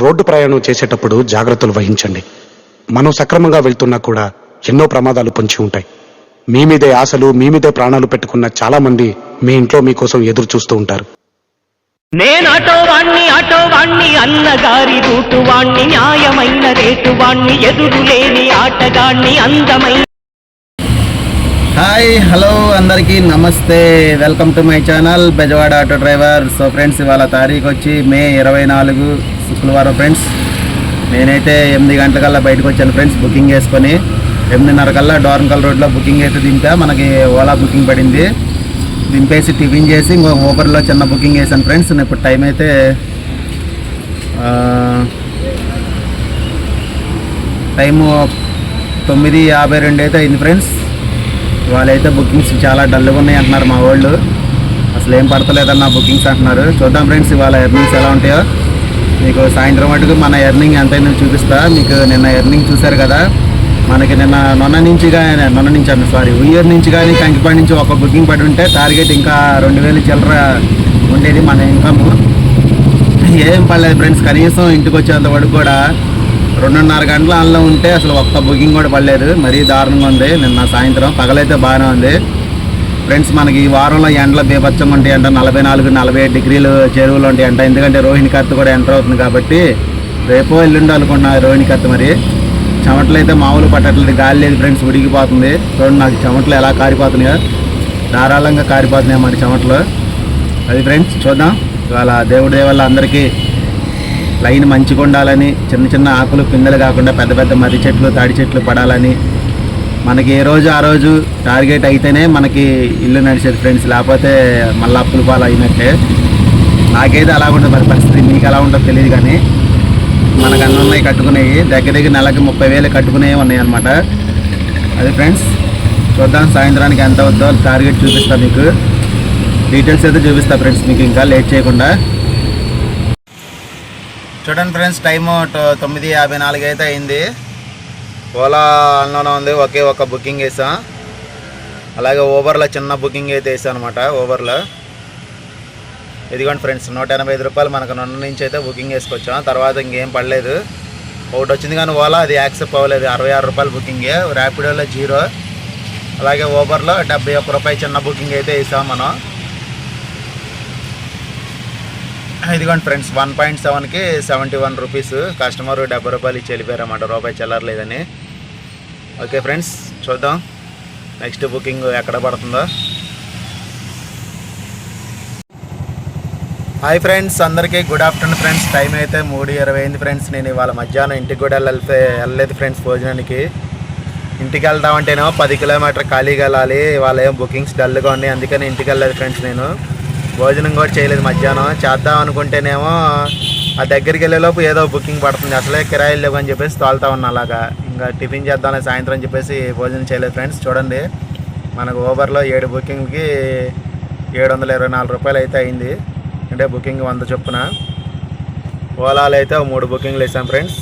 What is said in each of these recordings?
Road ప్రయాణం చేసేటప్పుడు జాగ్రత్తలు వహించండి. మనం సక్రమంగా వెళ్తున్నా కూడా ఎన్నో ప్రమాదాలు పొంచి ఉంటాయి. మీ మీదే ఆశలు మీ మీదే ప్రాణాలు పెట్టుకున్న చాలా మంది మీ ఇంట్లో మీకోసం ఎదురు చూస్తూ ఉంటారు. నేనాటో వాణ్ణి ఆటో వాణ్ణి అన్నగారి రూటు వాణ్ణి న్యాయమైన రేటు వాణ్ణి ఎదురు లేని ఆటగాణ్ణి అందమైన హాయ్ హలో అందరికీ నమస్తే. Welcome to my channel Bezawada auto driver. So friends ఇవాళ తారీఖు వచ్చి మే ఇరవై నాలుగు. శుక్రవారం ఫ్రెండ్స్ నేనైతే ఎనిమిది గంటలకల్లా బయటకు వచ్చాను ఫ్రెండ్స్ బుకింగ్ వేసుకొని ఎనిమిదిన్నర కల్లా డోర్నకల్ రోడ్లో బుకింగ్ అయితే దింపా. మనకి ఓలా బుకింగ్ పడింది. దింపేసి టిఫిన్ చేసి ఇంకో ఊబర్లో చిన్న బుకింగ్ వేసాను ఫ్రెండ్స్ ఇప్పుడు టైం అయితే టైము తొమ్మిది యాభై రెండు అయితే అయింది ఫ్రెండ్స్ వాళ్ళైతే బుకింగ్స్ చాలా డల్గా ఉన్నాయి అంటున్నారు మా వాళ్ళు. అసలు ఏం పడతలేదన్న బుకింగ్స్ అంటున్నారు. చూద్దాం ఫ్రెండ్స్ ఇవాళ ఎర్నింగ్స్ ఎలా ఉంటాయో. మీకు సాయంత్రం మటుకు మన ఎర్నింగ్ ఎంతైనా చూపిస్తా. మీకు నిన్న ఎర్నింగ్ చూశారు కదా. మనకి నిన్న నొన్న నుంచి కానీ నొన్న నుంచి అన్న సారీ ఉయ్యూర్ నుంచి కానీ కంకిపాడి నుంచి ఒక బుకింగ్ పడి ఉంటే టార్గెట్ ఇంకా రెండు వేలు చిల్లర ఉండేది మన ఇన్కమ్ ఏం పర్లేదు ఫ్రెండ్స్ కనీసం ఇంటికి వచ్చేంత వరకు కూడా రెండున్నర గంటల అందులో ఉంటే అసలు ఒక్క బుకింగ్ కూడా పడలేదు. మరీ దారుణంగా ఉంది. నిన్న సాయంత్రం పగలైతే బాగానే ఉంది. ఫ్రెండ్స్ మనకి ఈ వారంలో ఎండలు బీభత్సం ఉంటాయి అంట నలభై నాలుగు నలభై ఐదు డిగ్రీలు చెరువులు ఉంటాయి అంట ఎందుకంటే రోహిణి కత్తి కూడా ఎంటర్ అవుతుంది కాబట్టి రేపో ఎల్లుండి అనుకున్నా రోహిణి కత్తి మరి. చెమటలు అయితే మామూలు పట్టట్లేదు గాలి లేదు ఫ్రెండ్స్ ఉడికిపోతుంది. చూడండి నాకు చెమటలు ఎలా కారిపోతున్నాయో. ధారాళంగా కారిపోతున్నాయి మరి చెమటలు. అది ఫ్రెండ్స్ చూద్దాం. ఇవాళ దేవుడి దేవల్ల అందరికీ లైన్ మంచిగా ఉండాలని చిన్న చిన్న ఆకులు పిందెలు కాకుండా పెద్ద పెద్ద మర్రి చెట్లు తాడి చెట్లు పడాలని మనకి ఏ రోజు ఆ రోజు టార్గెట్ అయితేనే మనకి ఇల్లు నడిచేది ఫ్రెండ్స్. లేకపోతే మళ్ళీ అప్పులు పాలు అయినట్టే. నాకైతే అలా ఉంటుంది మరి పరిస్థితి. మీకు ఎలా ఉంటుందో తెలియదు కానీ మనకు అన్నీ ఉన్నాయి కట్టుకునేవి. దగ్గర దగ్గర నెలకి ముప్పై వేలు కట్టుకునేవి ఉన్నాయి అనమాట అది ఫ్రెండ్స్ చూద్దాం సాయంత్రానికి ఎంత అవుద్దో. టార్గెట్ చూపిస్తాను మీకు. డీటెయిల్స్ అయితే చూపిస్తా ఫ్రెండ్స్ మీకు ఇంకా లేట్ చేయకుండా. చూడండి ఫ్రెండ్స్ టైము తొమ్మిది యాభై నాలుగు అయితే అయింది. ఓలా ఆన్లోనే ఉంది ఒకే ఒక బుకింగ్ వేసాం. అలాగే ఓవర్లో చిన్న బుకింగ్ అయితే వేసాం అనమాట ఓవర్లో ఇదిగోండి ఫ్రెండ్స్ నూట ఎనభై ఐదు రూపాయలు మనకు నన్ను నుంచి అయితే బుకింగ్ వేసుకొచ్చాం తర్వాత ఇంకేం పడలేదు. ఒకటి వచ్చింది కానీ ఓలా అది యాక్సెప్ట్ అవ్వలేదు అరవై ఆరు రూపాయలు బుకింగే. ర్యాపిడోలో జీరో అలాగే ఓబర్లో డెబ్బై ఒక్క రూపాయి చిన్న బుకింగ్ అయితే వేసాం మనం. ఇదిగోండి ఫ్రెండ్స్ వన్ పాయింట్ సెవెన్కి సెవెంటీ వన్ రూపీస్ కస్టమర్ డెబ్బై రూపాయలు ఇచ్చి వెళ్ళిపోయారన్నమాట. రూపాయి చెల్లర్లేదని ఓకే ఫ్రెండ్స్ చూద్దాం. నెక్స్ట్ బుకింగ్ ఎక్కడ పడుతుందో. హాయ్ ఫ్రెండ్స్ అందరికీ గుడ్ ఆఫ్టర్నూన్ ఫ్రెండ్స్ టైం అయితే మూడు ఇరవై అయింది ఫ్రెండ్స్ నేను ఇవాళ మధ్యాహ్నం ఇంటికి కూడా వెళ్తే వెళ్ళలేదు ఫ్రెండ్స్ భోజనానికి. ఇంటికి వెళ్దామంటేనేమో పది కిలోమీటర్ ఖాళీగా వెళ్ళాలి. ఇవాళ ఏం బుకింగ్స్ డల్గా ఉన్నాయి. అందుకని ఇంటికి వెళ్ళలేదు ఫ్రెండ్స్ నేను. భోజనం కూడా చేయలేదు మధ్యాహ్నం. చేద్దాం అనుకుంటేనేమో ఆ దగ్గరికి వెళ్ళేలోపు ఏదో బుకింగ్ పడుతుంది. అసలే కిరాయిలు లేవు అని చెప్పేసి తోలుతా ఉన్నా అలాగా. ఇంకా టిఫిన్ చేద్దామని సాయంత్రం అని చెప్పేసి భోజనం చేయలేదు ఫ్రెండ్స్. చూడండి మనకు ఓవర్లో ఏడు బుకింగ్కి ఏడు వందల ఇరవై నాలుగు రూపాయలు అయితే అయింది. అంటే బుకింగ్ వంద చొప్పున. ఓలాలో అయితే మూడు బుకింగ్లు వేసాం ఫ్రెండ్స్.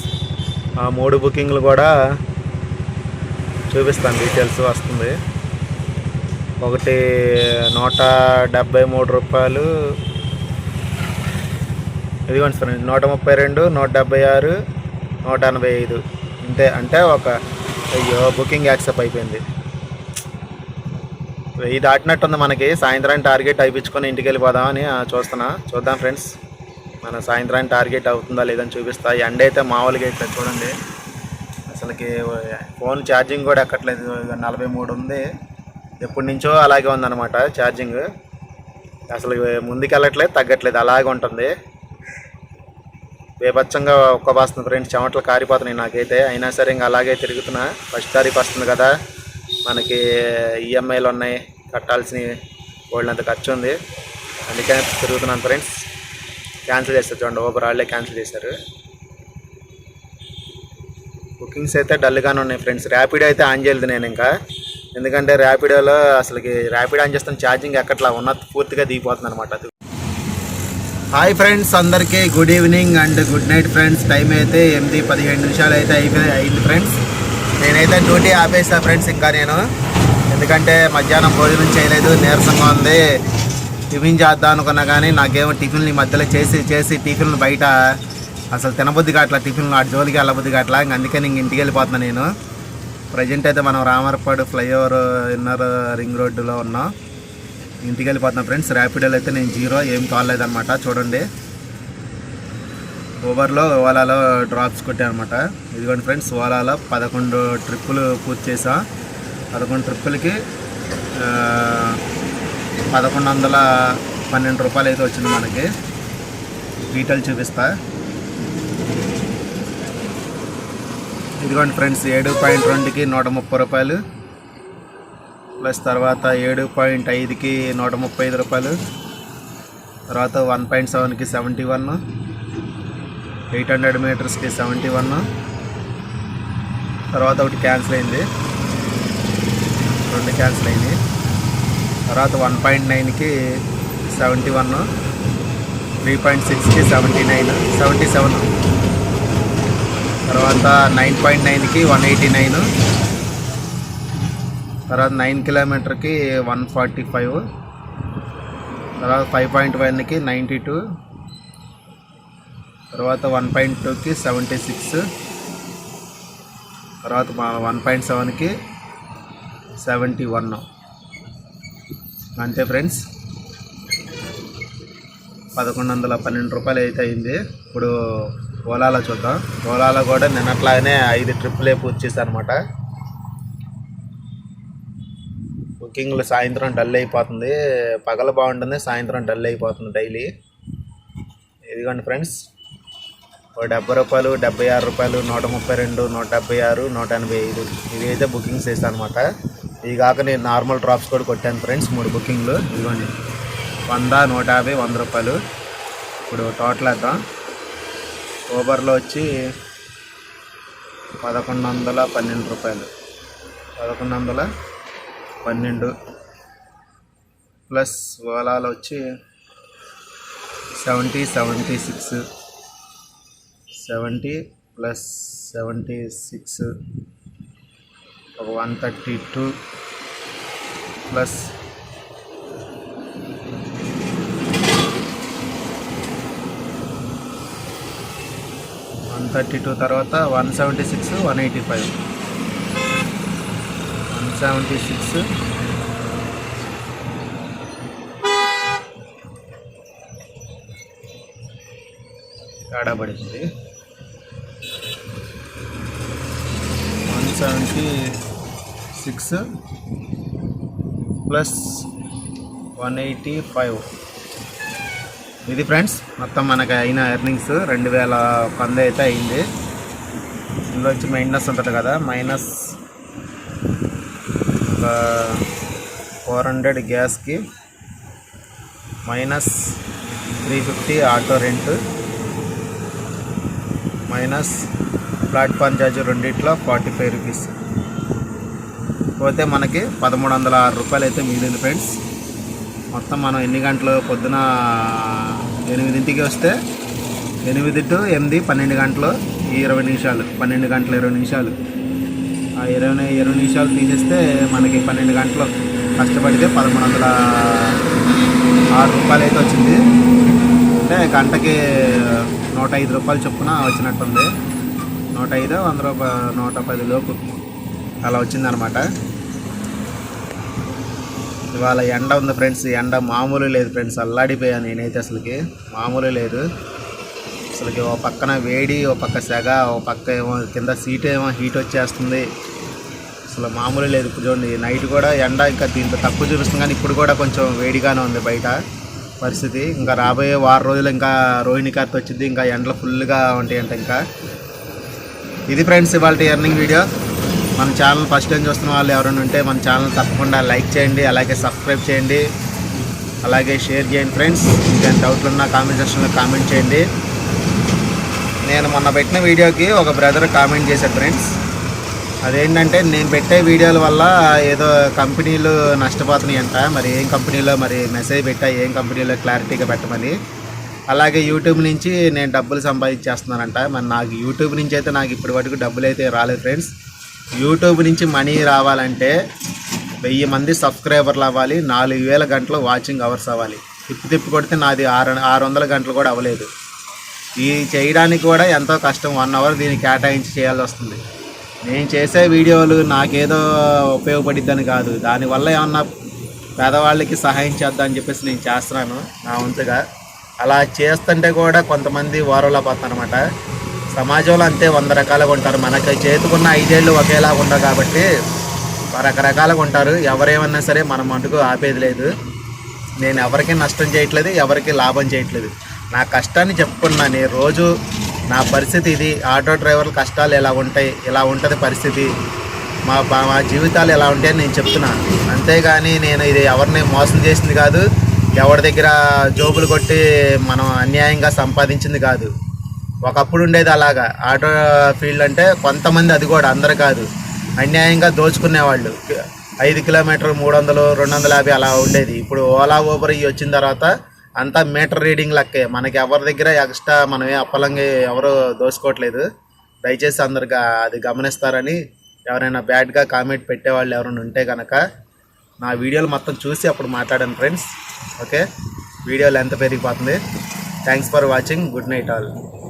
ఆ మూడు బుకింగ్లు కూడా చూపిస్తాను డీటెయిల్స్ వస్తుంది. ఒకటి నూట డెబ్బై మూడు రూపాయలు. ఇదిగోండి సార్ నూట ముప్పై రెండు నూట డెబ్బై ఆరు నూట ఎనభై ఐదు. ఇంతే అంటే ఒక అయ్యో బుకింగ్ యాక్సెప్ట్ అయిపోయింది. వెయ్యి దాటినట్టుంది మనకి. సాయంత్రానికి టార్గెట్ అయిపించుకొని ఇంటికి వెళ్ళిపోదామని ఆ, చూస్తున్నా. చూద్దాం ఫ్రెండ్స్ మన సాయంత్రానికి టార్గెట్ అవుతుందా లేదని చూపిస్తా. ఎండ అయితే మామూలుగా అయితే చూడండి. అసలుకి ఫోన్ ఛార్జింగ్ కూడా ఎక్కట్లేదు. నలభై మూడు ఉంది. ఎప్పటి నుంచో అలాగే ఉందన్నమాట ఛార్జింగ్. అసలు ముందుకు వెళ్ళట్లేదు తగ్గట్లేదు అలాగే ఉంటుంది. బేభత్సంగా ఒక్క వస్తుంది ఫ్రెండ్స్ చెమటలు కారిపోతున్నాయి నాకైతే. అయినా సరే ఇంకా అలాగే తిరుగుతున్నా. ఫస్ట్ తారీఖు వస్తుంది కదా మనకి ఈఎంఐలు ఉన్నాయి కట్టాల్సినవి వాళ్ళంత ఖర్చు ఉంది. అందుకని తిరుగుతున్నాను ఫ్రెండ్స్. క్యాన్సిల్ చేస్తారు చూడండి ఓబర్ వాళ్ళే క్యాన్సిల్ చేశారు. బుకింగ్స్ అయితే డల్గానే ఉన్నాయి ఫ్రెండ్స్. ర్యాపిడ్ అయితే ఆన్ చేయలేదు నేను ఇంకా. ఎందుకంటే ర్యాపిడోలో అసలుకి ర్యాపిడో ఆన్ చేస్తాం ఛార్జింగ్ ఎక్కట్లా ఉన్న పూర్తిగా దిగిపోతుంది అనమాట అది. హాయ్ ఫ్రెండ్స్ అందరికీ good evening and good night friends. Time అయితే ఎనిమిది పదిహేను నిమిషాలు అయితే అయిపోయి అయింది ఫ్రెండ్స్. నేనైతే డ్యూటీ ఆపేసా ఫ్రెండ్స్ ఇంకా నేను. ఎందుకంటే మధ్యాహ్నం భోజనం చేయలేదు నీరసంగా ఉంది. టిఫిన్ చేద్దాం అనుకున్నా కానీ నాకేమో టిఫిన్లు ఈ మధ్యలో చేసి చేసి టిఫిన్లు బయట అసలు తినబుద్ధి కావట్లా టిఫిన్లు ఆ జోలికి వెళ్ళబుద్ధి కావట్లా. ఇంక అందుకని ఇంక ఇంటికి వెళ్ళిపోతున్నా నేను. ప్రజెంట్ అయితే మనం రామర్పాడు ఫ్లైఓవర్ ఇన్నర్ రింగ్ రోడ్డులో ఉన్నాం. ఇంటికి వెళ్ళిపోతున్నాం ఫ్రెండ్స్ ర్యాపిడోలో అయితే నేను జీరో ఏం కాలేదనమాట చూడండి. ఊబర్లో ఓలాలో డ్రాప్స్ కొట్టాను అనమాట ఇదిగోండి ఫ్రెండ్స్ ఓలాలో పదకొండు ట్రిప్పులు పూర్తి చేసాం పదకొండు ట్రిప్పులకి పదకొండు వందల పన్నెండు రూపాయలు అయితే వచ్చింది మనకి. డీటెయిల్ చూపిస్తా. ఇదిగోండి ఫ్రెండ్స్ ఏడు పాయింట్ రెండుకి నూట ముప్పై రూపాయలు. ప్లస్ తర్వాత ఏడు పాయింట్ ఐదుకి నూట ముప్పై ఐదు రూపాయలు. తర్వాత వన్ పాయింట్ సెవెన్కి సెవెంటీ వన్. ఎయిట్ హండ్రెడ్ మీటర్స్కి సెవెంటీ వన్. తర్వాత ఒకటి క్యాన్సిల్ అయింది. రెండు క్యాన్సిల్ అయింది తర్వాత వన్ పాయింట్ నైన్కి సెవెంటీ వన్. త్రీ పాయింట్ సిక్స్కి సెవెంటీ నైన్. Seventy seven. తర్వాత నైన్ పాయింట్ నైన్కి వన్ ఎయిటీ నైన్. తర్వాత నైన్ కిలోమీటర్కి వన్ ఫార్టీ ఫైవ్. తర్వాత ఫైవ్ పాయింట్ వన్కి నైంటీ టూ. తర్వాత వన్ పాయింట్ టూకి సెవెంటీ సిక్స్. తర్వాత వన్ పాయింట్ సెవెన్కి సెవెంటీ వన్. అంతే ఫ్రెండ్స్. పదకొండు వందల పన్నెండు రూపాయలు అయితే అయింది. ఇప్పుడు ఓలాలో చూద్దాం. ఓలాలో కూడా నిన్నట్లాగానే ఐదు ట్రిప్పులే పూర్తి చేశాను అనమాట బుకింగ్లు సాయంత్రం డల్ అయిపోతుంది. పగల బాగుంటుంది సాయంత్రం డల్ అయిపోతుంది డైలీ. ఇదిగోండి ఫ్రెండ్స్ ఓ డెబ్బై రూపాయలు డెబ్బై ఆరు రూపాయలు నూట ముప్పై రెండు నూట డెబ్బై ఆరు నూట ఎనభై ఐదు. ఇవి అయితే బుకింగ్స్ వేసాను అనమాట ఇవి కాక నేను నార్మల్ డ్రాప్స్ కూడా కొట్టాను ఫ్రెండ్స్ మూడు బుకింగ్లు. ఇదిగోండి వంద నూట యాభై వంద రూపాయలు. ఇప్పుడు టోటల్ వేద్దాం. ఊబర్లో వచ్చి పదకొండు వందల పన్నెండు రూపాయలు. పదకొండు వందల పన్నెండు ప్లస్ ఓలాలో వచ్చి seventy seventy six. Seventy plus seventy six. ఒక one thirty two plus thirty two తర్వాత one seventy six one eighty five. One seventy six. తేడా పడింది one seventy six plus one eighty five. ఇది ఫ్రెండ్స్ మొత్తం మనకి అయిన ఎర్నింగ్స్ రెండు వేల పంద అయితే అయింది. ఇందులో వచ్చి మైనస్ ఉంటుంది కదా మైనస్ ఒక four hundred గ్యాస్కి minus three fifty auto rent minus platform charge రెండిట్లో ఫార్టీ ఫైవ్ రూపీస్ పోతే మనకి పదమూడు వందల ఆరు రూపాయలు అయితే మిగిలింది ఫ్రెండ్స్. మొత్తం మనం ఎన్ని గంటలు పొద్దున ఎనిమిదింటికి వస్తే ఎనిమిది టు ఎనిమిది పన్నెండు గంటలు ఇరవై నిమిషాలు పన్నెండు గంటల ఇరవై నిమిషాలు. ఆ ఇరవై ఇరవై నిమిషాలు తీసేస్తే మనకి పన్నెండు గంటలు కష్టపడితే పదమూడు వందల ఆరు రూపాయలు అయితే వచ్చింది. అంటే గంటకి నూట ఐదు రూపాయలు చొప్పున వచ్చినట్టుంది. నూట ఐదు వంద రూపాయ నూట పది లోపు అలా వచ్చిందనమాట. ఇవాళ ఎండ ఉంది ఫ్రెండ్స్ ఎండ మామూలు లేదు ఫ్రెండ్స్ అల్లాడిపోయాను నేనైతే అసలుకి. మామూలు లేదు. అసలుకి ఓ పక్కన వేడి ఓ పక్క సెగ ఓ పక్క ఏమో కింద సీట్ ఏమో హీట్ వచ్చేస్తుంది. అసలు మామూలు లేదు ఇప్పుడు చూడండి నైట్ కూడా ఎండ ఇంకా దీంట్లో తక్కువ చూపిస్తుంది కానీ ఇప్పుడు కూడా కొంచెం వేడిగానే ఉంది బయట పరిస్థితి. ఇంకా రాబోయే వారం రోజులు ఇంకా రోహిణి కార్తె వచ్చింది ఇంకా ఎండలు ఫుల్గా ఉంటాయంట ఇంకా. ఇది ఫ్రెండ్స్ ఇవాళ ఎర్నింగ్ వీడియో మన ఛానల్ ఫస్ట్ టైం చూస్తున్న వాళ్ళు ఎవరైనా ఉంటే మన ఛానల్ తప్పకుండా లైక్ చేయండి అలాగే సబ్స్క్రైబ్ చేయండి అలాగే షేర్ చేయండి ఫ్రెండ్స్ ఇంకేం డౌట్లు ఉన్నా కామెంట్ సెక్షన్లో కామెంట్ చేయండి. నేను మొన్న పెట్టిన వీడియోకి ఒక బ్రదర్ కామెంట్ చేశాడు ఫ్రెండ్స్ అదేంటంటే నేను పెట్టే వీడియోల వల్ల ఏదో కంపెనీలు నష్టపోతున్నాయి అంట. మరి ఏం కంపెనీలో మరి మెసేజ్ పెట్టా ఏం కంపెనీలో క్లారిటీగా పెట్టమని. అలాగే యూట్యూబ్ నుంచి నేను డబ్బులు సంపాదించేస్తున్నానంట. మరి నాకు యూట్యూబ్ నుంచి అయితే నాకు ఇప్పటి వరకు డబ్బులు అయితే రాలేదు ఫ్రెండ్స్ యూట్యూబ్ నుంచి మనీ రావాలంటే వెయ్యి మంది సబ్స్క్రైబర్లు అవ్వాలి నాలుగు వేల గంటలు వాచింగ్ అవర్స్ అవ్వాలి. తిప్పి తిప్పి కొడితే నాది ఆరు ఆరు వందల గంటలు కూడా అవ్వలేదు. ఈ చేయడానికి కూడా ఎంతో కష్టం. వన్ అవర్ దీన్ని కేటాయించి చేయాల్సి వస్తుంది. నేను చేసే వీడియోలు నాకేదో ఉపయోగపడిద్దని కాదు. దానివల్ల ఏమన్నా పేదవాళ్ళకి సహాయం చేద్దామని చెప్పేసి నేను చేస్తున్నాను నా వంతుగా. అలా చేస్తుంటే కూడా కొంతమంది ఓరవలా పోతానమాట సమాజంలో అంతే వంద రకాలుగా ఉంటారు. మనకి చేతుకున్న ఐదేళ్ళు ఒకేలా ఉండవు కాబట్టి రకరకాలుగా ఉంటారు. ఎవరేమన్నా సరే మనం మటుకు ఆపేది లేదు. నేను ఎవరికి నష్టం చేయట్లేదు ఎవరికి లాభం చేయట్లేదు. నా కష్టాన్ని చెప్పుకున్నా నేను రోజు నా పరిస్థితి ఇది. ఆటో డ్రైవర్ల కష్టాలు ఎలా ఉంటాయి ఇలా ఉంటుంది పరిస్థితి. మా మా జీవితాలు ఎలా ఉంటాయని నేను చెప్తున్నా. అంతేగాని నేను ఇది ఎవరిని మోసం చేసింది కాదు. ఎవరి దగ్గర జోబులు కొట్టి మనం అన్యాయంగా సంపాదించింది కాదు. ఒకప్పుడు ఉండేది అలాగా. ఆటో ఫీల్డ్ అంటే కొంతమంది అది కూడా అందరు కాదు. అన్యాయంగా దోచుకునేవాళ్ళు. ఐదు కిలోమీటర్ మూడు వందలు రెండు వందల యాభై అలా ఉండేది. ఇప్పుడు ఓలా ఊబర్ ఇవి వచ్చిన తర్వాత అంతా మీటర్ రీడింగ్ లెక్కే. మనకి ఎవరి దగ్గర ఎక్స్ట్రా మనం ఏ అప్పలంగా ఎవరు దోచుకోవట్లేదు. దయచేసి అందరు అది గమనిస్తారని ఎవరైనా బ్యాడ్గా కామెంట్ పెట్టేవాళ్ళు ఎవరైనా ఉంటే కనుక నా వీడియోలు మొత్తం చూసి అప్పుడు మాట్లాడాను ఫ్రెండ్స్. ఓకే? వీడియో లెంత్ పెరిగిపోతుంది. Thanks for watching. Good night all.